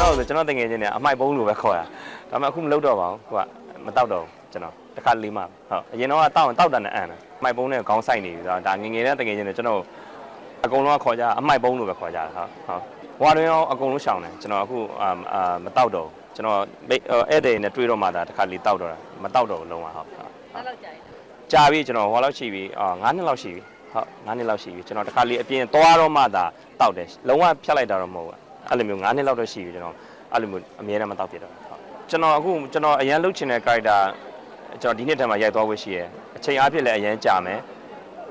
တော့ဆိုကျွန်တော်တငယ်ချင်းတွေအမိုက်ပုံးလိုပဲခေါ်တာဒါပေမဲ့အခုမလုပ်တော့ပါဘူးဟိုကမတောက်တော့ဘူးကျွန်တော်တစ်ခါလေးမှဟုတ်အရင်တော့ကတောက်ရင်တောက်တာနဲ့အန်တာအမိုက်ပုံးနဲ့ခေါင်းဆိုင်နေပြီဆိုတော့ဒါငငယ်တဲ့တငယ်ချင်းတွေကျွန်တော်အကုန်လုံးကခေါ်ကြအမိုက်ပုံးလိုပဲခေါ်ကြတာဟုတ်ဟုတ်ဝါတွင်ရောအကုန်လုံးရှောင်တယ်ကျွန်တော်အခုအာမတောက်တော့ဘူးကျွန်တော်ဧည့်သည်နဲ့တွေ့တော့မှဒါတစ်ခါလေးတောက်တော့တာမတောက်တော့ဘူးလုံးဝဟုတ်ဟုတ်လောက်ကြာရင်ကြာပြီကျွန်တော်ဟောလောက်ရှိပြီအာ9နှစ်လောက်ရှိပြီဟုတ်9နှစ်လောက်ရှိပြီကျွန်တော်တခါလေးအပြင်သွားတော့မှသာတောက်တယ်လုံးဝဖြတ်လိုက်တာတော့မဟုတ်ဘူး အဲ့လိုမျိုး9နှစ်လောက်တော့ရှိပြီကျွန်တော်အဲ့လိုမျိုးအများနဲ့မတောက်ပြတော့ဟုတ်ကျွန်တော်အခုကျွန်တော်အရန်လှုပ်ချင်တဲ့ character ကျွန်တော်ဒီနှစ်တည်းမှာရိုက်သွားဖို့ရှိရယ်အချိန်အားဖြင့်လည်းအရန်ကြာမယ်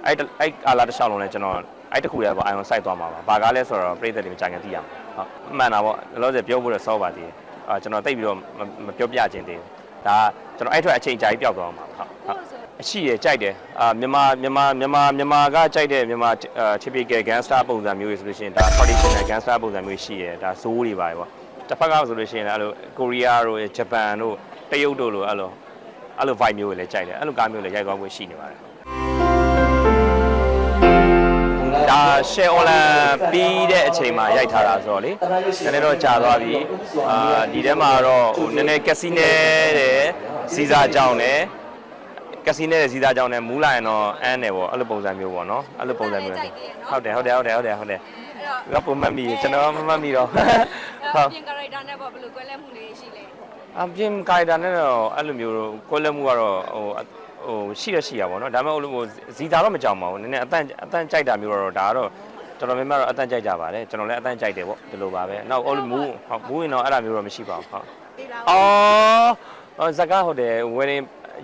အဲ့တအဲ့ကာလာတစ်လျှောက်လုံးလည်းကျွန်တော်အဲ့တခုလည်းပေါ့အိုင် on site သွားမှာပါဘာကားလဲဆိုတော့ပြည်သက်တွေမကြင်ခင်သိရမှာဟုတ်မှန်တာပေါ့လောလောဆယ်ပြောဖို့တော့စောပါသေးတယ်အာကျွန်တော်တိတ်ပြီးတော့မပြောပြခြင်းသေးဘူးဒါကျွန်တော်အဲ့ထွက်အချိန်ကြာကြီးပျောက်သွားမှာဟုတ်ဟုတ်ကိုဆိုအ ရှိရကြိုက်တယ်အာမြန်မာမြန်မာမြန်မာမြန်မာကကြိုက်တဲ့မြန်မာ typical gangster ပုံစံမျိုးတွေဆိုလို့ရှိရင်ဒါ traditional gangster ပုံစံမျိုးရှိရဒါဇိုးတွေပါပဲပေါ့တစ်ဖက်ကဆိုလို့ရှိရင်လည်းအဲ့လိုကိုရီးယားတို့ဂျပန်တို့တရုတ်တို့လိုအဲ့လိုအဲ့လို vibe မျိုးတွေလည်းကြိုက်တယ်အဲ့လိုကားမျိုးတွေလည်းရိုက်သွားဖို့ရှိနေပါတယ်ဒါ share online ပြီးတဲ့အချိန်မှာရိုက်ထားတာဆိုတော့လေနည်းနည်းတော့ကြာသွားပြီအာဒီထဲမှာတော့ဟိုနည်းနည်းကက်စီနဲတဲ့စီစာကြောင်နဲ့ ကက်စီနဲ့စီသားကြောင်းနဲ့မူးလာရင်တော့အန်းတယ်ပေါ့အဲ့လိုပုံစံမျိုးပေါ့နော်အဲ့လိုပုံစံမျိုးဟုတ်တယ်ဟုတ်တယ်ဟုတ်တယ်ဟုတ်တယ်ဟုတ်တယ်အဲ့တော့ငါပုံမှတ်မိကျွန်တော်မမှတ်မိတော့အဲ့ဟုတ်ပြင် character နဲ့ပေါ့ဘယ်လိုကွဲလဲမှုလေးရှိလဲအပြင်ကာရီတာနဲ့တော့အဲ့လိုမျိုးကွဲလက်မှုကတော့ဟိုဟိုရှိရရှိရပါတော့ဒါပေမဲ့ဟိုလိုဇီတာတော့မကြောက်ပါဘူးနည်းနည်းအတန်အတန်ကြိုက်တာမျိုးတော့ဒါကတော့တော်တော်များများတော့အတန်ကြိုက်ကြပါတယ်ကျွန်တော်လည်းအတန်ကြိုက်တယ်ပေါ့ဒီလိုပါပဲနောက်ဟိုလိုမူးဟုတ်မူးရင်တော့အဲ့လိုမျိုးတော့မရှိပါဘူးဟုတ်ဒီလားအော်အော်ဇကာဟုတ်တယ်ဝယ်ရင်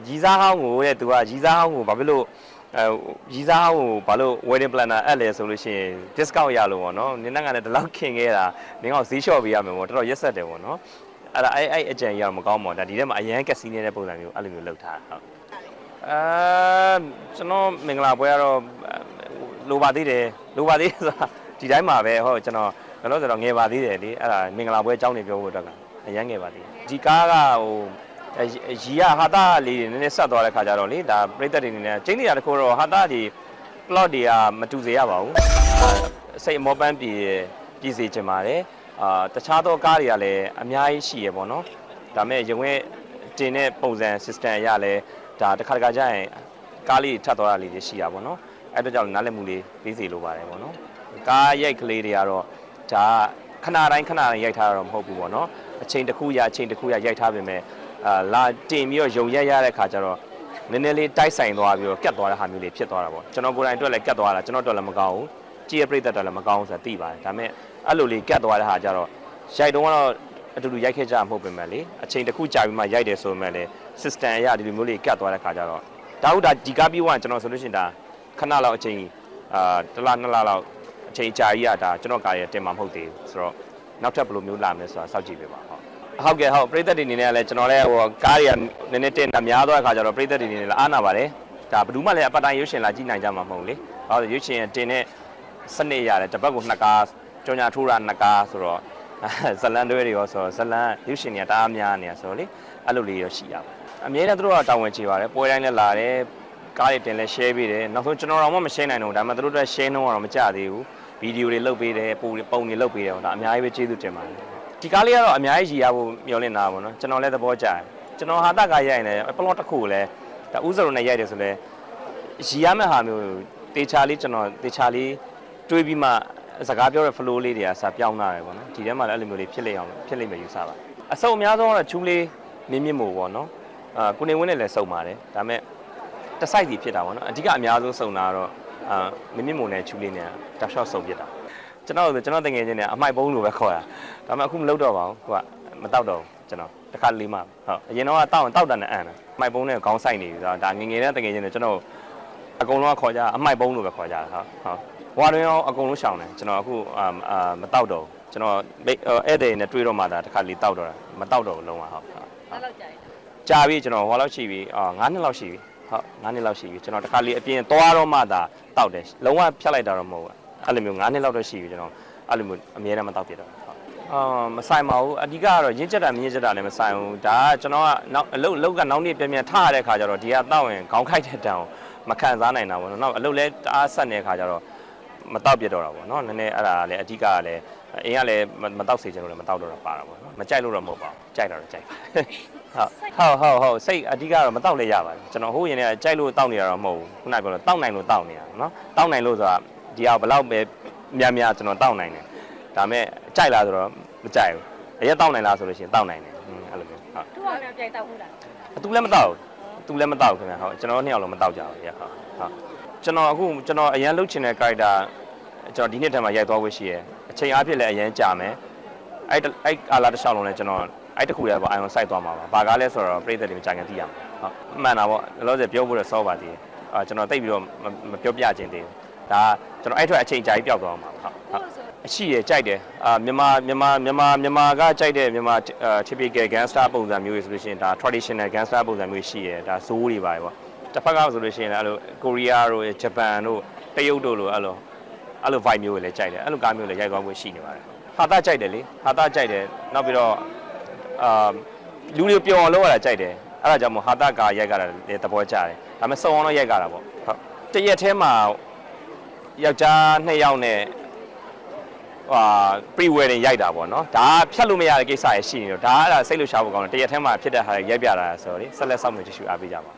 ရီစားဟောင်းကိုတဲ့သူကရီစားဟောင်းကိုဘာဖြစ်လို့အဲရီစားဟောင်းကိုဘာလို့ wedding planner အပ်လဲဆိုလို့ရှိရင် discount ရလို့ပေါ့နော်နင်းကလည်းဒီလောက်ခင်ခဲ့တာနင်းကဈေးလျှော့ပေးရမယ်ပေါ့တော်တော်ရက်ဆက်တယ်ပေါ့နော်အဲ့ဒါအဲ့အဲ့အကြံကြီးကတော့မကောင်းပါဘူးဒါဒီထဲမှာအရန်ကက်စီနေတဲ့ပုံစံမျိုးအဲ့လိုမျိုးလုပ်ထားတာဟုတ်အဲကျွန်တော်မင်္ဂလာပွဲကတော့လိုပါသေးတယ်လိုပါသေးတယ်ဆိုတာဒီတိုင်းမှာပဲဟုတ်ကျွန်တော်ဘယ်လိုဆိုတော့ငယ်ပါသေးတယ်လေအဲ့ဒါမင်္ဂလာပွဲအကြောင်းတွေပြောဖို့အတွက်ကအရန်ငယ်ပါသေးတယ်ဒီကားကဟိုအဲ ရီကဟာတာလေးတွေနည်းနည်းဆက်သွားတဲ့ခါကျတော့လေဒါပြိသက်တွေနေနဲ့ကျင်းနေတာတခုတော့ဟာတာဒီ plot တွေကမတူစေရပါဘူးအာစိတ်အမောပန်းပြည်ပြည်စီချင်ပါတယ်အာတခြားသောကားတွေကလည်းအများကြီးရှိရပေါ့နော်ဒါမဲ့ရုံရဲ့တင်တဲ့ပုံစံ system အရလည်းဒါတစ်ခါတစ်ခါကျရင်ကားလေးထပ်သွားတာလေးတွေရှိတာပေါ့နော်အဲ့တော့ကြောင့်နားလည်မှုလေးပေးစီလိုပါတယ်ပေါ့နော်ကားရိုက်ကလေးတွေကတော့ဒါခဏတိုင်းခဏတိုင်းရိုက်ထားတာတော့မဟုတ်ဘူးပေါ့နော်အချိန်တစ်ခုရအချိန်တစ်ခုရရိုက်ထားပေမဲ့ အာလာတင်ပြီးတော့ယုံရက်ရတဲ့ခါကျတော့နည်းနည်းလေးတိုက်ဆိုင်သွားပြီးတော့ကတ်သွားတဲ့ဟာမျိုးလေးဖြစ်သွားတာပေါ့ကျွန်တော်ကိုယ်တိုင်အတွက်လည်းကတ်သွားတာကျွန်တော်အတွက်လည်းမကောင်းဘူးကြည့်ရပြိတ္တအတွက်လည်းမကောင်းဘူးဆိုတာသိပါတယ်ဒါပေမဲ့အဲ့လိုလေးကတ်သွားတဲ့ဟာကျတော့ရိုက်တုံးကတော့အတူတူရိုက်ခဲ့ကြမှာမဟုတ်ပေမဲ့လေအချိန်တစ်ခုကြာပြီးမှရိုက်တယ်ဆိုပေမဲ့လေ system အရဒီလိုမျိုးလေးကတ်သွားတဲ့ခါကျတော့ဒါဟုတ်ဒါဒီကားပြီးသွားကျွန်တော်ဆိုလို့ရှိရင်ဒါခဏလောက်အချိန်အာတစ်လနှစ်လလောက်အချိန်ကြာကြီးရတာကျွန်တော်ကားရတင်မှာမဟုတ်သေးဘူးဆိုတော့နောက်ထပ်ဘယ်လိုမျိုးလာမလဲဆိုတာစောင့်ကြည့်ပေးပါ ဟုတ်ဟုတ်ကဲ့ဟုတ်ပရိသတ်တွေအနေနဲ့လည်းကျွန်တော်လည်းဟိုကားတွေကနည်းနည်းတင်တာများသွားတဲ့ခါကျတော့ပရိသတ်တွေအနေနဲ့လည်းအားနာပါတယ်ဒါဘယ်သူမှလည်းအပတ်တိုင်းရွှေရှင်လာကြည့်နိုင်ကြမှာမဟုတ်လေဟောရွှေရှင်တင်တဲ့စနစ်ရတယ်တစ်ပတ်ကိုနှစ်ကားကြောင်ညာထိုးတာနှစ်ကားဆိုတော့ဇလန်တွဲတွေရောဆိုတော့ဇလန်ရွှေရှင်တွေကတအားများနေရဆိုတော့လေအဲ့လိုလေးရောရှိရပါအမြဲတမ်းသူတို့ကတာဝန်ချေပါတယ်ပွဲတိုင်းလည်းလာတယ်ကားတွေတင်လဲ share ပေးတယ်နောက်ဆုံးကျွန်တော်တော့မှမ share နိုင်တော့ဘူးဒါပေမဲ့သူတို့အတွက် share နှုန်းကတော့မကြသေးဘူးဗီဒီယိုတွေလုပ်ပေးတယ်ပုံတွေပုံတွေလုပ်ပေးတယ်ဟောဒါအများကြီးပဲကျေးဇူးတင်ပါတယ် ဒီကားလေးကတော့အများကြီးရည်ရဖို့မျှော်လင့်တာပါဘောနော်ကျွန်တော်လည်းသဘောကျတယ်ကျွန်တော်ဟာတကရိုက်ရင်လည်းပလော့တစ်ခုကိုလည်းဒါဥစရုံနဲ့ရိုက်တယ်ဆိုလဲရည်ရမယ့်ဟာမျိုးတေချာလေးကျွန်တော်တေချာလေးတွေးပြီးမှစကားပြောတဲ့ flow လေးတွေကစာပြောင်းလာတယ်ပေါ့နော်ဒီထဲမှာလည်းအဲ့လိုမျိုးလေးဖြစ်လိမ့်အောင်ဖြစ်လိမ့်မယ်ယူဆပါအစုံအများဆုံးကတော့ချူးလေးမြင့်မြင့်မို့ပေါ့နော်အာကိုနေဝင်းနဲ့လည်းစုံပါတယ်ဒါပေမဲ့တစ်ဆိုင်စီဖြစ်တာပေါ့နော်အဓိကအများဆုံးစုံတာကတော့အာမြင့်မြင့်မို့နဲ့ချူးလေးနဲ့တောက်လျှောက်စုံဖြစ်တာ ကျွန်တော်ကျွန်တော်တငယ်ချင်းเนี่ยအမိုက်ပုံးလို့ပဲခေါ်တာဒါပေမဲ့အခုမလုပ်တော့ပါဘူးဟိုကမတောက်တော့ဘူးကျွန်တော်တစ်ခါလေးမှဟုတ်အရင်တော့တောက်ရင်တောက်တာနဲ့အန်တာအမိုက်ပုံးနဲ့ခေါင်းဆိုင်နေပြီဆိုတော့ဒါငယ်ငယ်တဲ့တငယ်ချင်းเนี่ยကျွန်တော်အကုန်လုံးကခေါ်ကြအမိုက်ပုံးလို့ပဲခေါ်ကြတာဟုတ်ဟုတ်ဘွားတွင်ရောအကုန်လုံးရှောင်တယ်ကျွန်တော်အခုအာအာမတောက်တော့ဘူးကျွန်တော်ဧည့်သည်နဲ့တွေ့တော့မှဒါတစ်ခါလေးတောက်တော့တာမတောက်တော့ဘူးလုံးဝဟုတ်ဟုတ် ဘာလို့ကြာရင် ကြာပြီကျွန်တော်ဟိုလောက်ရှိပြီအာ9နှစ်လောက်ရှိပြီဟုတ်9နှစ်လောက်ရှိပြီကျွန်တော်တစ်ခါလေးအပြင်သွားတော့မှသာတောက်တယ်လုံးဝဖြတ်လိုက်တာတော့မဟုတ်ဘူး အဲ့လိုမျိုး9နှစ်လောက်တော့ရှိပြီကျွန်တော်အဲ့လိုမျိုးအများနဲ့မတောက်ပြတော့ဟုတ်အာမဆိုင်ပါဘူးအဓိကကတော့ရင်းချက်တာမြင်းချက်တာလည်းမဆိုင်ဘူးဒါကကျွန်တော်ကနောက်အလုတ်အလုတ်ကနောက်နေ့ပြန်ပြန်ထရတဲ့ခါကျတော့ဒီကတောက်ရင်ခေါင်းခိုက်တဲ့တန်ကိုမခံစားနိုင်တာပေါ့နော်နောက်အလုတ်လဲတအားဆက်နေတဲ့ခါကျတော့မတောက်ပြတ်တော့တာပေါ့နော်နည်းနည်းအဲ့ဒါလည်းအဓိကကလည်းအင်းကလည်းမတောက်စေချင်လို့လည်းမတောက်တော့တာပါတာပေါ့နော်မကြိုက်လို့တော့မဟုတ်ပါဘူးကြိုက်တော့ကြိုက်ပါဟုတ်ဟုတ်ဟုတ်ဟုတ်စိတ်အဓိကတော့မတောက်လဲရပါတယ်ကျွန်တော်ဟိုးရင်လည်းကြိုက်လို့တောက်နေတာတော့မဟုတ်ဘူးခုနကပြောလို့တောက်နိုင်လို့တောက်နေတာနော်တောက်နိုင်လို့ဆိုတာ ဒီဟာဘယ်လောက်ပဲများများကျွန်တော်တောက်နိုင်တယ်ဒါပေမဲ့ကြိုက်လားဆိုတော့မကြိုက်ဘူးအရက်တောက်နိုင်လားဆိုလို့ရှိရင်တောက်နိုင်တယ်အဲ့လိုမျိုးဟုတ်သူ့အောင်တော့ကြိုက်တော့ဘူးလားသူလည်းမတောက်ဘူးသူလည်းမတောက်ဘူးခင်ဗျာဟုတ်ကျွန်တော်တို့နှစ်ယောက်လုံးမတောက်ကြဘူးရဟုတ်ဟုတ်ကျွန်တော်အခုကျွန်တော်အရန်လှုပ်ချင်တဲ့ character ကျွန်တော်ဒီနှစ်တည်းမှာရိုက်သွားဖို့ရှိရယ်အချိန်အားဖြင့်လည်းအရန်ကြာမယ်အဲ့တအဲ့အာလာတစ်လျှောက်လုံးလည်းကျွန်တော်အဲ့တခုလည်းပေါ့အိုင် on site သွားမှာပါဘာကားလဲဆိုတော့ပြည်သက်တွေမကြခင်သိရမှာဟုတ်မှန်တာပေါ့လောလောဆယ်ပြောဖို့တော့စောပါသေးတယ်အာကျွန်တော်တိတ်ပြီးတော့မမပြောပြချင်သေးဘူး ဒါကကျွန်တော်အဲ့ထွက်အချိန်ကြာကြီးပျောက်သွားမှာဟုတ်ဟုတ်ဟုတ်ဆိုအရှိရကြိုက်တယ်အာမြန်မာမြန်မာမြန်မာမြန်မာကကြိုက်တဲ့မြန်မာ typical gangster ပုံစံမျိုးတွေဆိုလို့ရှိရင်ဒါ traditional gangster ပုံစံမျိုးရှိရဒါဇိုးတွေပါပဲပေါ့တစ်ဖက်ကဆိုလို့ရှိရင်လည်းအဲ့လိုကိုရီးယားတို့ဂျပန်တို့တရုတ်တို့လိုအဲ့လိုအဲ့လို vibe မျိုးတွေလည်းကြိုက်တယ်အဲ့လိုကားမျိုးလည်းရိုက်သွားဖို့ရှိနေပါတယ်ဟာတာကြိုက်တယ်လေဟာတာကြိုက်တယ်နောက်ပြီးတော့အာလူတွေပျော်အောင်လုပ်ရတာကြိုက်တယ်အဲ့ဒါကြောင့်မို့ဟာတာကာရိုက်ကြတာလည်းသဘောကျတယ်ဒါပေမဲ့စုံအောင်တော့ရိုက်ကြတာပေါ့ဟုတ်တရက်ထဲမှာ ယောက်ျားနှစ်ယောက်နဲ့ဟာ pre wedding ရိုက်တာပေါ့နော်ဒါကဖြတ်လို့မရတဲ့ကိစ္စရရှိနေတော့ဒါကအဲ့ဒါစိတ်လှုပ်ရှားဖို့ကောင်းတယ်တရက်ထဲမှာဖြစ်တဲ့ဟာတွေရိုက်ပြတာဆိုတော့လေဆက်လက်စောင့်နေကြည့်ရှုအားပေးကြပါ